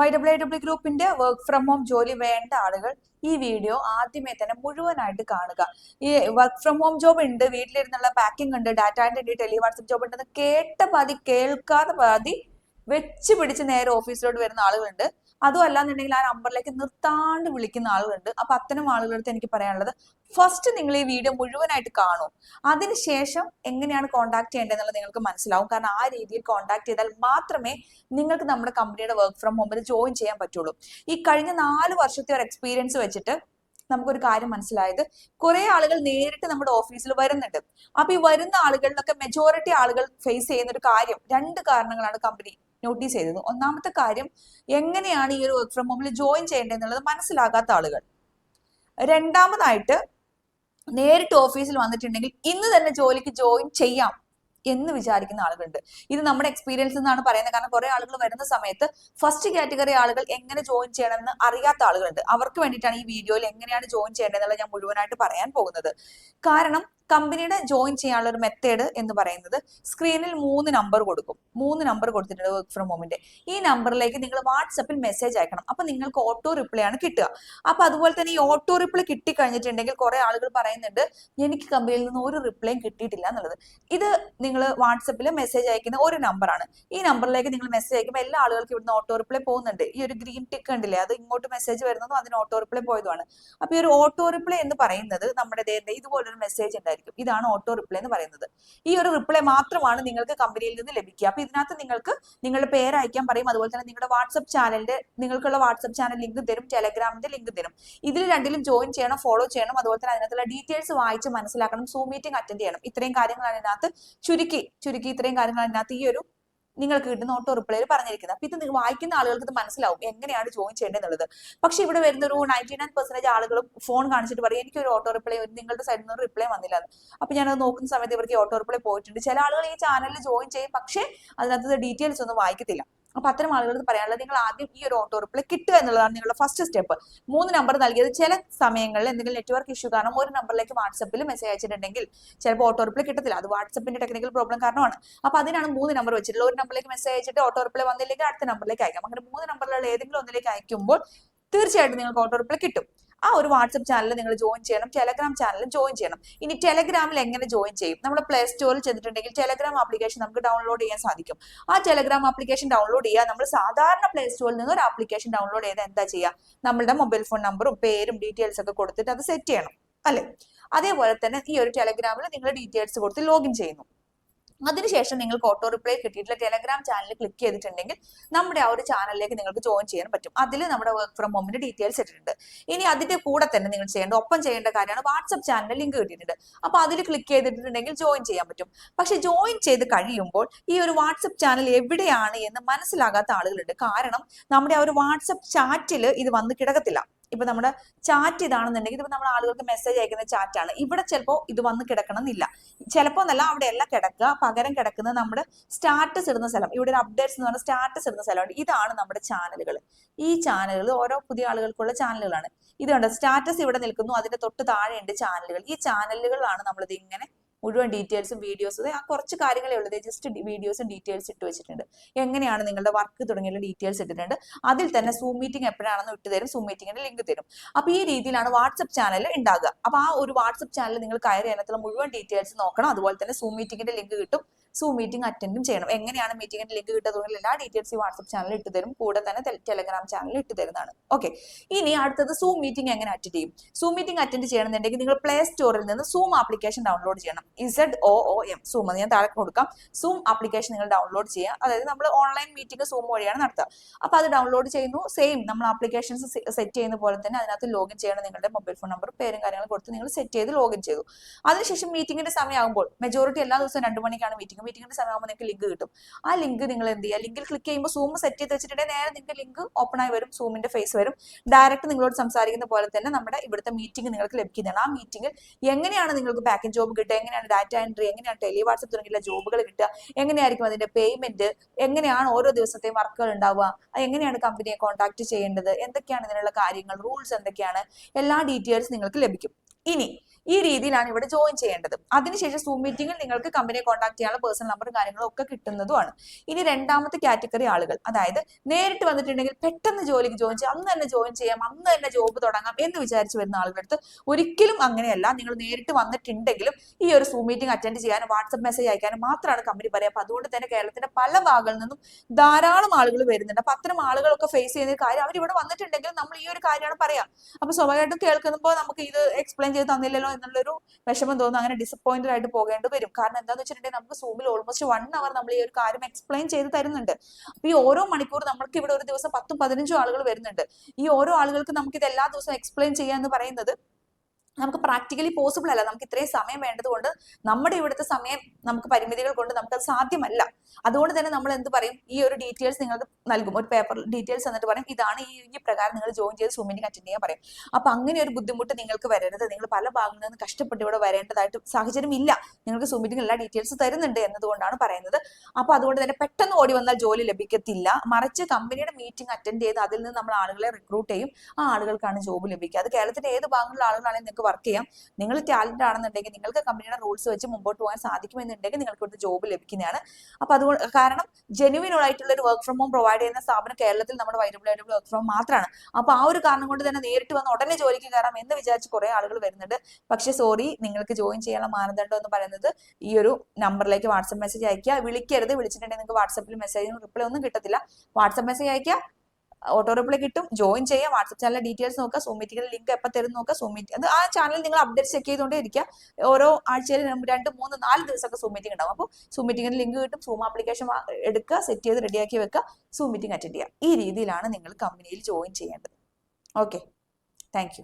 Y W W ഗ്രൂപ്പിന്റെ work from home ജോലി വേണ്ട ആളുകൾ ഈ വീഡിയോ ആദ്യമേ തന്നെ മുഴുവനായിട്ട് കാണുക. ഈ വർക്ക് ഫ്രം ഹോം ജോബ് ഉണ്ട് വീട്ടിലിരുന്നുള്ള പാക്കിംഗ് ഉണ്ട് data entry tele WhatsApp job ഉണ്ടെന്ന് കേട്ട പാതി കേൾക്കാതെ പാതി വെച്ച് പിടിച്ച് നേരെ ഓഫീസിലോട്ട് വരുന്ന ആളുകളുണ്ട്. അതും അല്ലാന്നുണ്ടെങ്കിൽ ആ നമ്പറിലേക്ക് നിർത്താണ്ട് വിളിക്കുന്ന ആളുകളുണ്ട്. അപ്പൊ അത്തരം ആളുകളടുത്ത് എനിക്ക് പറയാനുള്ളത് ഫസ്റ്റ് നിങ്ങൾ ഈ വീഡിയോ മുഴുവനായിട്ട് കാണൂ. അതിനുശേഷം എങ്ങനെയാണ് കോൺടാക്ട് ചെയ്യേണ്ടതെന്നുള്ളത് നിങ്ങൾക്ക് മനസ്സിലാവും. കാരണം ആ രീതിയിൽ കോൺടാക്ട് ചെയ്താൽ മാത്രമേ നിങ്ങൾക്ക് നമ്മുടെ കമ്പനിയുടെ വർക്ക് ഫ്രം ഹോമിൽ ജോയിൻ ചെയ്യാൻ പറ്റുള്ളൂ. ഈ കഴിഞ്ഞ നാല് വർഷത്തെ ഒരു എക്സ്പീരിയൻസ് വെച്ചിട്ട് നമുക്കൊരു കാര്യം മനസ്സിലായത് കുറെ ആളുകൾ നേരിട്ട് നമ്മുടെ ഓഫീസിൽ വരുന്നുണ്ട്. അപ്പൊ ഈ വരുന്ന ആളുകളിലൊക്കെ മെജോറിറ്റി ആളുകൾ ഫേസ് ചെയ്യുന്ന ഒരു കാര്യം രണ്ട് കാരണങ്ങളാണ് കമ്പനി നോട്ടീസ് ചെയ്തത് ഒന്നാമത്തെ കാര്യം എങ്ങനെയാണ് ഈ ഒരു വർക്ക് ഫ്രം ഹോമിൽ ജോയിൻ ചെയ്യേണ്ടതെന്നുള്ളത് മനസ്സിലാകാത്ത ആളുകൾ. രണ്ടാമതായിട്ട് നേരിട്ട് ഓഫീസിൽ വന്നിട്ടുണ്ടെങ്കിൽ ഇന്ന് തന്നെ ജോലിക്ക് ജോയിൻ ചെയ്യാം എന്ന് വിചാരിക്കുന്ന ആളുകളുണ്ട്. ഇത് നമ്മുടെ എക്സ്പീരിയൻസ് എന്നാണ് പറയുന്നത്. കാരണം കുറെ ആളുകൾ വരുന്ന സമയത്ത് ഫസ്റ്റ് കാറ്റഗറി ആളുകൾ എങ്ങനെ ജോയിൻ ചെയ്യണമെന്ന് അറിയാത്ത ആളുകളുണ്ട്. അവർക്ക് വേണ്ടിയിട്ടാണ് ഈ വീഡിയോയിൽ എങ്ങനെയാണ് ജോയിൻ ചെയ്യേണ്ടതെന്നുള്ളത് ഞാൻ മുഴുവനായിട്ട് പറയാൻ പോകുന്നത്. കാരണം കമ്പനിയുടെ ജോയിൻ ചെയ്യാനുള്ള ഒരു മെത്തേഡ് എന്ന് പറയുന്നത് സ്ക്രീനിൽ മൂന്ന് നമ്പർ കൊടുക്കും. മൂന്ന് നമ്പർ കൊടുത്തിട്ടുണ്ട് വർക്ക് ഫ്രം ഹോമിന്റെ ഈ നമ്പറിലേക്ക് നിങ്ങൾ വാട്സപ്പിൽ മെസ്സേജ് അയക്കണം. അപ്പൊ നിങ്ങൾക്ക് ഓട്ടോ റിപ്ലൈ ആണ് കിട്ടുക. അപ്പൊ അതുപോലെ തന്നെ ഈ ഓട്ടോ റിപ്ലൈ കിട്ടി കഴിഞ്ഞിട്ടുണ്ടെങ്കിൽ കുറെ ആളുകൾ പറയുന്നുണ്ട് എനിക്ക് കമ്പനിയിൽ നിന്ന് ഒരു റിപ്ലൈയും കിട്ടിയിട്ടില്ല എന്നുള്ളത്. ഇത് നിങ്ങൾ വാട്സപ്പിൽ മെസ്സേജ് അയക്കുന്ന ഒരു നമ്പറാണ് ഈ നമ്പറിലേക്ക് നിങ്ങൾ മെസ്സേജ് അയക്കുമ്പോൾ എല്ലാ ആളുകൾക്കും ഇവിടുന്ന് ഓട്ടോ റിപ്ലൈ പോകുന്നുണ്ട്. ഈ ഒരു ഗ്രീൻ ടിക്ക് ഉണ്ടല്ലേ അത് ഇങ്ങോട്ട് മെസ്സേജ് വരുന്നതും അതിന് ഓട്ടോ റിപ്ലൈ പോയതുമാണ്. അപ്പൊ ഈ ഒരു ഓട്ടോ റിപ്ലൈ എന്ന് പറയുന്നത് നമ്മുടെ ഇതുപോലൊരു മെസ്സേജ് ഉണ്ടായിരിക്കും. ഇതാണ് ഓട്ടോ റിപ്ലൈ എന്ന് പറയുന്നത്. ഈ ഒരു റിപ്ലൈ മാത്രമാണ് നിങ്ങൾക്ക് കമ്പനിയിൽ നിന്ന് ലഭിക്കുക. അപ്പൊ ഇതിനകത്ത് നിങ്ങൾക്ക് നിങ്ങളുടെ പേര് അയക്കാൻ പറയും. അതുപോലെ തന്നെ നിങ്ങളുടെ വാട്സപ്പ് ചാനലിന്റെ നിങ്ങൾക്കുള്ള വാട്സപ്പ് ചാനൽ ലിങ്ക് തരും. ടെലഗ്രാമിന്റെ ലിങ്ക് തരും. ഇതിൽ രണ്ടിലും ജോയിൻ ചെയ്യണം ഫോളോ ചെയ്യണം. അതുപോലെ തന്നെ അതിനകത്തുള്ള ഡീറ്റെയിൽസ് വായിച്ച് മനസ്സിലാക്കണം. സൂ മീറ്റിംഗ് അറ്റൻഡ് ചെയ്യണം. ഇത്രയും കാര്യങ്ങളാണ് ഇതിനകത്ത് ചുരുക്കി ചുരുക്കി ഇത്രയും കാര്യങ്ങളാണ് ഇതിനകത്ത് ഈ ഒരു നിങ്ങൾക്ക് കിട്ടുന്ന ഓട്ടോ റിപ്ലൈയിൽ പറഞ്ഞിരിക്കുന്നത്. അപ്പൊ ഇത് നിങ്ങൾ വായിക്കുന്ന ആളുകൾക്ക് ഇത് മനസ്സിലാവും. എങ്ങനെയാണ് ജോയിൻ ചെയ്യേണ്ടത് പക്ഷെ ഇവിടെ വരുന്ന ഒരു നയന്റി നയൻ പെർസെന്റേജ് ആളുകളും ഫോൺ കാണിച്ചിട്ട് പറയും എനിക്ക് ഒരു ഓട്ടോ റിപ്ലൈ നിങ്ങളുടെ സൈഡിൽ നിന്ന് റിപ്ലൈ വന്നില്ല. അപ്പൊ ഞാനത് നോക്കുന്ന സമയത്ത് ഇവർക്ക് ഓട്ടോ റിപ്ലൈ പോയിട്ടുണ്ട് ചില ആളുകൾ ഈ ചാനലിൽ ജോയിൻ ചെയ്യും പക്ഷേ അതിനകത്ത് ഡീറ്റെയിൽസ് ഒന്നും വായിക്കത്തില്ല. അപ്പൊ അത്തരം ആളുകളോട് പറയാനുള്ളത് നിങ്ങൾ ആദ്യം ഈ ഒരു ഓട്ടോ റിപ്ലൈ കിട്ടുക എന്നുള്ളതാണ് നിങ്ങളുടെ ഫസ്റ്റ് സ്റ്റെപ്പ് മൂന്ന് നമ്പർ നൽകിയത് ചില സമയങ്ങളിൽ എന്തെങ്കിലും നെറ്റ്വർക്ക് ഇഷ്യൂ കാരണം ഒരു നമ്പറിലേക്ക് വാട്സപ്പിൽ മെസ്സേജ് അയച്ചിട്ടുണ്ടെങ്കിൽ ചിലപ്പോൾ ഓട്ടോ റിപ്ലൈ കിട്ടത്തില്ല. അത് വാട്സപ്പിന്റെ ടെക്നിക്കൽ പ്രോബ്ലം കാരണമാണ്. അപ്പൊ അതിനാണ് മൂന്ന് നമ്പർ വെച്ചിട്ടുള്ളത്. ഒരു നമ്പറിലേക്ക് മെസ്സേജ് അയച്ചിട്ട് ഓട്ടോ റിപ്ലൈ വന്നില്ലെങ്കിൽ അടുത്ത നമ്പറിലേക്ക് അയക്കാം. അങ്ങനെ മൂന്ന് നമ്പറിലുള്ള ഏതെങ്കിലും ഒന്നിലേക്ക് അയക്കുമ്പോൾ തീർച്ചയായിട്ടും നിങ്ങൾക്ക് ഓട്ടോ റിപ്ലൈ കിട്ടും. ആ ഒരു വാട്സപ്പ് ചാനൽ നിങ്ങൾ ജോയിൻ ചെയ്യണം ടെലഗ്രാം ചാനൽ ജോയിൻ ചെയ്യണം. ഇനി ടെലഗ്രാമിൽ എങ്ങനെ ജോയിൻ ചെയ്യും? നമ്മൾ പ്ലേ സ്റ്റോറിൽ ചെന്നിട്ടുണ്ടെങ്കിൽ ടെലഗ്രാം ആപ്ലിക്കേഷൻ നമുക്ക് ഡൗൺലോഡ് ചെയ്യാൻ സാധിക്കും. ആ ടെലഗ്രാം ആപ്ലിക്കേഷൻ ഡൗൺലോഡ് ചെയ്യുക. നമ്മൾ സാധാരണ പ്ലേ സ്റ്റോറിൽ നിന്ന് ഒരു ആപ്ലിക്കേഷൻ ഡൗൺലോഡ് ചെയ്ത് എന്താ ചെയ്യുക? നമ്മളുടെ മൊബൈൽ ഫോൺ നമ്പറും പേരും ഡീറ്റെയിൽസ് ഒക്കെ കൊടുത്തിട്ട് അത് സെറ്റ് ചെയ്യണം. അല്ലെ? അതേപോലെ തന്നെ ഈ ഒരു ടെലഗ്രാമിൽ നിങ്ങൾ ഡീറ്റെയിൽസ് കൊടുത്ത് ലോഗിൻ ചെയ്യുന്നു. അതിനുശേഷം നിങ്ങൾക്ക് ഓട്ടോ റിപ്ലൈ കിട്ടിയിട്ടുള്ള ടെലഗ്രാം ചാനൽ ക്ലിക്ക് ചെയ്തിട്ടുണ്ടെങ്കിൽ നമ്മുടെ ആ ഒരു ചാനലിലേക്ക് നിങ്ങൾക്ക് ജോയിൻ ചെയ്യാൻ പറ്റും. അതിൽ നമ്മുടെ വർക്ക് ഫ്രം ഹോമിന്റെ ഡീറ്റെയിൽസ് ഇട്ടിട്ടുണ്ട്. ഇനി അതിന്റെ കൂടെ തന്നെ നിങ്ങൾ ചെയ്യേണ്ട ഒപ്പം ചെയ്യേണ്ട കാര്യമാണ് വാട്സപ്പ് ചാനലിൽ ലിങ്ക് കിട്ടിയിട്ടുണ്ട്. അപ്പൊ അതിൽ ക്ലിക്ക് ചെയ്തിട്ടുണ്ടെങ്കിൽ ജോയിൻ ചെയ്യാൻ പറ്റും. പക്ഷെ ജോയിൻ ചെയ്ത് കഴിയുമ്പോൾ ഈ ഒരു വാട്സപ്പ് ചാനൽ എവിടെയാണ് എന്ന് മനസ്സിലാകാത്ത ആളുകളുണ്ട്. കാരണം നമ്മുടെ ആ ഒരു വാട്സപ്പ് ചാറ്റിൽ ഇത് വന്ന് കിടക്കത്തില്ല. ഇപ്പൊ നമ്മുടെ ചാറ്റ് ഇതാണെന്നുണ്ടെങ്കിൽ ഇപ്പൊ നമ്മൾ ആളുകൾക്ക് മെസ്സേജ് അയക്കുന്ന ചാറ്റാണ് ഇവിടെ ചിലപ്പോൾ ഇത് വന്ന് കിടക്കണം എന്നില്ല ചിലപ്പോൾ എന്നല്ല അവിടെ എല്ലാം കിടക്കുക പകരം കിടക്കുന്നത് നമ്മുടെ സ്റ്റാറ്റസ് ഇടുന്ന സ്ഥലം. ഇവിടെ ഒരു അപ്ഡേറ്റ്സ് എന്ന് പറഞ്ഞാൽ സ്റ്റാറ്റസ് ഇടുന്ന സ്ഥലമുണ്ട്. ഇതാണ് നമ്മുടെ ചാനലുകൾ ഈ ചാനലുകൾ ഓരോ പുതിയ ആളുകൾക്കുള്ള ചാനലുകളാണ് ഇത് കണ്ടോ? സ്റ്റാറ്റസ് ഇവിടെ നിൽക്കുന്നു അതിന്റെ തൊട്ട് താഴെയുണ്ട് ചാനലുകൾ ഈ ചാനലുകളാണ് നമ്മളിത് ഇങ്ങനെ മുഴുവൻ ഡീറ്റെയിൽസും വീഡിയോസും ആ കുറച്ച് കാര്യങ്ങളേ ഉള്ളത് ജസ്റ്റ് വീഡിയോസും ഡീറ്റെയിൽസ് ഇട്ട് വെച്ചിട്ടുണ്ട്. എങ്ങനെയാണ് നിങ്ങളുടെ വർക്ക് തുടങ്ങിയുള്ള ഡീറ്റെയിൽസ് ഇട്ടിട്ടുണ്ട്? അതിൽ തന്നെ സൂം മീറ്റിംഗ് എപ്പോഴാണെന്ന് ഇട്ട് തരും. സൂം മീറ്റിംഗിന്റെ ലിങ്ക് തരും. അപ്പൊ ഈ രീതിയിലാണ് വാട്സപ്പ് ചാനൽ ഉണ്ടാകുക അപ്പൊ ആ ഒരു വാട്സപ്പ് ചാനൽ നിങ്ങൾ കയറി അതിനകത്തുള്ള മുഴുവൻ ഡീറ്റെയിൽസ് നോക്കണം. അതുപോലെ തന്നെ സൂം മീറ്റിംഗിന്റെ ലിങ്ക് കിട്ടും. സൂം മീറ്റിംഗ് അറ്റൻഡും ചെയ്യണം. എങ്ങനെയാണ് മീറ്റിംഗിന്റെ ലിങ്ക് തുടങ്ങിയ എല്ലാ ഡീറ്റെയിൽസ് ഈ വാട്സപ്പ് ചാനലിൽ ഇട്ട് തരും. കൂടെ തന്നെ ടെലഗ്രാം ചാനലിൽ ഇട്ട് തരുന്നതാണ്. ഓക്കെ ഇനി അടുത്തത് സൂം മീറ്റിംഗ് എങ്ങനെ അറ്റൻഡ് ചെയ്യും? സൂം മീറ്റിംഗ് അറ്റൻഡ് ചെയ്യണമെന്നുണ്ടെങ്കിൽ നിങ്ങൾ പ്ലേ സ്റ്റോറിൽ നിന്ന് സൂം ആപ്ലിക്കേഷൻ ഡൗൺലോഡ് ചെയ്യണം. Z O O M Zoom അത് ഞാൻ താഴെ കൊടുക്കാം. സൂം ആപ്ലിക്കേഷൻ നിങ്ങൾ ഡൗൺലോഡ് ചെയ്യുക. അതായത് നമ്മൾ ഓൺലൈൻ മീറ്റിംഗ് സൂം വഴിയാണ് നടത്തുക. അപ്പൊ അത് ഡൗൺലോഡ് ചെയ്യുന്നു. സെയിം നമ്മൾ ആപ്ലിക്കേഷൻസ് സെറ്റ് ചെയ്യുന്ന പോലെ തന്നെ അതിനകത്ത് ലോഗിൻ ചെയ്യണം. നിങ്ങളുടെ മൊബൈൽ ഫോൺ നമ്പർ പേരും കാര്യങ്ങളും കൊടുത്ത് നിങ്ങൾ സെറ്റ് ചെയ്ത് ലോഗിൻ ചെയ്തു. അതിനുശേഷം മീറ്റിംഗിന്റെ സമയമാകുമ്പോൾ മെജോറിറ്റി എല്ലാ ദിവസവും രണ്ട് മണിക്കാണ് മീറ്റിംഗ് മീറ്റിംഗിന്റെ സമയമാകുമ്പോൾ നിങ്ങൾക്ക് ലിങ്ക് കിട്ടും. ആ ലിങ്ക് നിങ്ങൾ എന്ത് ചെയ്യുക? ലിങ്കിൽ ക്ലിക്ക് ചെയ്യുമ്പോൾ സൂം സെറ്റ് ചെയ്ത് വെച്ചിട്ടുണ്ടെങ്കിൽ നേരെ നിങ്ങൾക്ക് ലിങ്ക് ഓപ്പൺ ആയി വരും. സൂമിന്റെ ഫേസ് വരും. ഡയറക്റ്റ് നിങ്ങളോട് സംസാരിക്കുന്ന പോലെ തന്നെ നമ്മുടെ ഇവിടുത്തെ മീറ്റിംഗ് നിങ്ങൾക്ക് ലഭിക്കുന്നതാണ്. ആ മീറ്റിംഗിൽ എങ്ങനെയാണ് നിങ്ങൾക്ക് പാക്കേജ് ജോബ് കിട്ടുക? എങ്ങനെയാണ് ഡാറ്റ എൻട്രി എങ്ങനെയാണ് ടെലി വാട്സപ്പ് തുടങ്ങിയുള്ള ജോബുകൾ കിട്ടുക? എങ്ങനെയായിരിക്കും അതിന്റെ പേയ്മെന്റ് എങ്ങനെയാണ് ഓരോ ദിവസത്തെയും വർക്കുകൾ ഉണ്ടാവുക? എങ്ങനെയാണ് കമ്പനിയെ കോൺടാക്ട് ചെയ്യേണ്ടത്? എന്തൊക്കെയാണ് ഇതിനുള്ള കാര്യങ്ങൾ? റൂൾസ് എന്തൊക്കെയാണ്? എല്ലാ ഡീറ്റെയിൽസ് നിങ്ങൾക്ക് ലഭിക്കും. ഇനി ഈ രീതിയിലാണ് ഇവിടെ ജോയിൻ ചെയ്യേണ്ടത്. അതിനുശേഷം സൂം മീറ്റിംഗിൽ നിങ്ങൾക്ക് കമ്പനിയെ കോൺടാക്ട് ചെയ്യാനുള്ള പേഴ്സണൽ നമ്പറും കാര്യങ്ങളും ഒക്കെ കിട്ടുന്നതുമാണ്. ഇനി രണ്ടാമത്തെ കാറ്റഗറി ആളുകൾ. അതായത് നേരിട്ട് വന്നിട്ടുണ്ടെങ്കിൽ പെട്ടെന്ന് ജോലിക്ക് ജോയിൻ ചെയ്യാം. അന്ന് തന്നെ ജോയിൻ ചെയ്യാം. അന്ന് തന്നെ ജോബ് തുടങ്ങാം എന്ന് വിചാരിച്ചു വരുന്ന ആളുകളുടെ അടുത്ത് ഒരിക്കലും അങ്ങനെയല്ല. നിങ്ങൾ നേരിട്ട് വന്നിട്ടുണ്ടെങ്കിലും ഈ ഒരു സൂം മീറ്റിംഗ് അറ്റൻഡ് ചെയ്യാനും വാട്സപ്പ് മെസ്സേജ് അയക്കാനും മാത്രമാണ് കമ്പനി പറയുക. അപ്പൊ അതുകൊണ്ട് തന്നെ കേരളത്തിന്റെ പല ഭാഗങ്ങളിൽ നിന്നും ധാരാളം ആളുകൾ വരുന്നുണ്ട്. അപ്പൊ അത്തരം ആളുകളൊക്കെ ഫേസ് ചെയ്യുന്ന കാര്യം അവർ ഇവിടെ വന്നിട്ടുണ്ടെങ്കിൽ നമ്മൾ ഈ ഒരു കാര്യമാണ് പറയാം അപ്പൊ സ്വാഭാവികമായിട്ടും കേൾക്കുമ്പോൾ നമുക്ക് ഇത് എക്സ്പ്ലെയിൻ ചെയ്ത് തന്നില്ലല്ലോ എന്നുള്ളൊരു വിഷമം തോന്നും. അങ്ങനെ ഡിസപ്പോയിന്റഡ് ആയിട്ട് പോകേണ്ടി വരും. കാരണം എന്താണെന്ന് വെച്ചിട്ടുണ്ടെങ്കിൽ നമുക്ക് സൂമിൽ ഓൾമോസ്റ്റ് വൺ അവർ നമ്മൾ ഈ ഒരു കാര്യം എക്സ്പ്ലെയിൻ ചെയ്ത് തരുന്നുണ്ട്. അപ്പൊ ഈ ഓരോ മണിക്കൂർ നമുക്ക് ഇവിടെ ഒരു ദിവസം പത്തും പതിനഞ്ചും ആളുകൾ വരുന്നുണ്ട്. ഈ ഓരോ ആളുകൾക്ക് നമുക്ക് ഇത് എല്ലാ ദിവസവും എക്സ്പ്ലെയിൻ ചെയ്യുക എന്ന് പറയുന്നത് നമുക്ക് പ്രാക്ടിക്കലി പോസിബിൾ അല്ല. നമുക്ക് ഇത്രയും സമയം വേണ്ടതുകൊണ്ട് നമ്മുടെ ഇവിടുത്തെ സമയം നമുക്ക് പരിമിതികൾ കൊണ്ട് നമുക്കത് സാധ്യമല്ല. അതുകൊണ്ട് തന്നെ നമ്മൾ എന്ത് പറയും? ഈ ഒരു ഡീറ്റെയിൽസ് നിങ്ങൾക്ക് നൽകും. ഒരു പേപ്പർ ഡീറ്റെയിൽസ് എന്നിട്ട് പറയും ഇതാണ് ഈ ഈ പ്രകാരം നിങ്ങൾ ജോയിൻ ചെയ്ത് സൂം മീറ്റിംഗ് അറ്റൻഡ് ചെയ്യാൻ പറയും. അപ്പൊ അങ്ങനെ ഒരു ബുദ്ധിമുട്ട് നിങ്ങൾക്ക് വരരുത്. നിങ്ങൾ പല ഭാഗങ്ങളിൽ നിന്ന് കഷ്ടപ്പെട്ട് ഇവിടെ വരേണ്ടതായിട്ട് സാഹചര്യം ഇല്ല. നിങ്ങൾക്ക് സൂം എല്ലാ ഡീറ്റെയിൽസ് തരുന്നുണ്ട് എന്നതുകൊണ്ടാണ് പറയുന്നത്. അപ്പൊ അതുകൊണ്ട് തന്നെ പെട്ടെന്ന് ഓടി വന്നാൽ ജോലി ലഭിക്കത്തില്ല. മറിച്ച് കമ്പനിയുടെ മീറ്റിംഗ് അറ്റൻഡ് ചെയ്ത് അതിൽ നിന്ന് നമ്മൾ ആളുകളെ റിക്രൂട്ട് ചെയ്യും. ആ ആളുകൾക്കാണ് ജോബ് ലഭിക്കുക. അത് കേരളത്തിന്റെ ഏത് ഭാഗങ്ങളിലുള്ള ആളുകളാണെങ്കിൽ നിങ്ങൾക്ക് വർക്ക് ചെയ്യാം. നിങ്ങൾ ടാലന്റ് ആണെന്നുണ്ടെങ്കിൽ നിങ്ങൾക്ക് കമ്പനിയുടെ റൂൾസ് വെച്ച് മുമ്പോട്ട് പോകാൻ സാധിക്കുമെന്നുണ്ടെങ്കിൽ നിങ്ങൾക്ക് ഇവിടുത്തെ ജോബ് ലഭിക്കുന്നതാണ്. അപ്പൊ അതുകൊണ്ട് കാരണം ജെനുവിൻ ആയിട്ടുള്ള ഒരു വർക്ക് ഫ്രം ഹോം പ്രൊവൈഡ് ചെയ്യുന്ന സ്ഥാപനം കേരളത്തിൽ നമ്മുടെ വൈറബിൾ വർക്ക് ഫ്രം മാത്രമാണ്. അപ്പൊ ആ ഒരു കാരണം കൊണ്ട് തന്നെ നേരിട്ട് വന്ന് ഉടനെ ജോലിക്ക് കയറാം എന്ന് വിചാരിച്ച് കുറെ ആളുകൾ വരുന്നുണ്ട്. പക്ഷെ സോറി നിങ്ങൾക്ക് ജോയിൻ ചെയ്യാനുള്ള മാനദണ്ഡം എന്ന് പറയുന്നത് ഈ ഒരു നമ്പറിലേക്ക് വാട്സപ്പ് മെസ്സേജ് അയക്കുക വിളിക്കരുത്. വിളിച്ചിട്ടുണ്ടെങ്കിൽ നിങ്ങൾക്ക് വാട്സപ്പിൽ മെസ്സേജിന് റിപ്ലൈ ഒന്നും കിട്ടത്തില്ല. വാട്സപ്പ് മെസ്സേജ് അയക്കുക ഓട്ടോ റിപ്ലൈ കിട്ടും. ജോയിൻ ചെയ്യാം. വാട്സപ്പ് ചാനലിലെ ഡീറ്റെയിൽസ് നോക്കുക. സൂം മീറ്റിംഗിന്റെ ലിങ്ക് എപ്പോൾ തരും നോക്കുക. സൂം മീറ്റിംഗ് അത് ആ ചാനൽ നിങ്ങൾ അപ്ഡേറ്റ് ചെക്ക് ചെയ്തുകൊണ്ടേ ഇരിക്കുക. ഓരോ ആഴ്ചയിൽ രണ്ട് മൂന്ന് നാല് ദിവസമൊക്കെ സൂം മീറ്റിംഗ് ഉണ്ടാവും. അപ്പോൾ സൂം മീറ്റിംഗിന്റെ ലിങ്ക് കിട്ടും. സൂം ആപ്ലിക്കേഷൻ എടുക്കുക. സെറ്റ് ചെയ്ത് റെഡിയാക്കി വെക്കുക. സൂം മീറ്റിംഗ് അറ്റൻഡ് ചെയ്യുക. ഈ രീതിയിലാണ് നിങ്ങൾ കമ്പനിയിൽ ജോയിൻ ചെയ്യേണ്ടത്. Okay thank